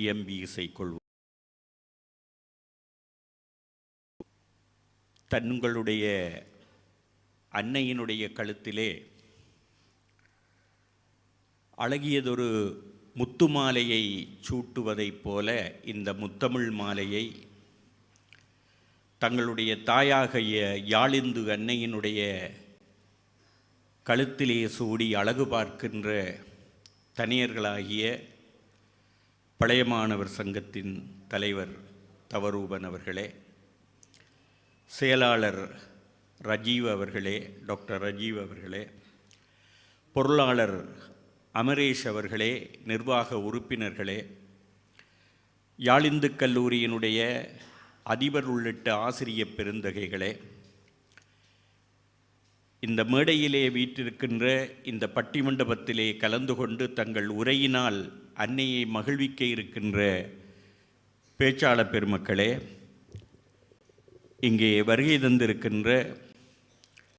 MP இசைக்கொள்வோம் தங்களுடைய அன்னையினுடைய கழுத்திலே அழகியதொரு முத்து மாலையை சூட்டுவதைப் போல இந்த முத்தமிழ் மாலையை தங்களுடைய தாயாகிய யாழிந்து அன்னையினுடைய கழுத்திலே சூடி அழகு பார்க்கின்ற தனியர்களாகிய பழைய மாணவர் சங்கத்தின் தலைவர் தவரூபன் அவர்களே செயலாளர் ரஜீவ் அவர்களே டாக்டர் ரஜீவ் அவர்களே பொருளாளர் அமரேஷ் அவர்களே நிர்வாக உறுப்பினர்களே யாழிந்து கல்லூரியினுடைய அதிபர் உள்ளிட்ட ஆசிரிய பெருந்தகைகளே இந்த மேடையிலே வீற்றிருக்கின்ற இந்த பட்டிமண்டபத்திலே கலந்து கொண்டு தங்கள் உரையினால் அன்னையை மகிழ்விக்க இருக்கின்ற பேச்சாளர் பெருமக்களே இங்கே வருகை தந்திருக்கின்ற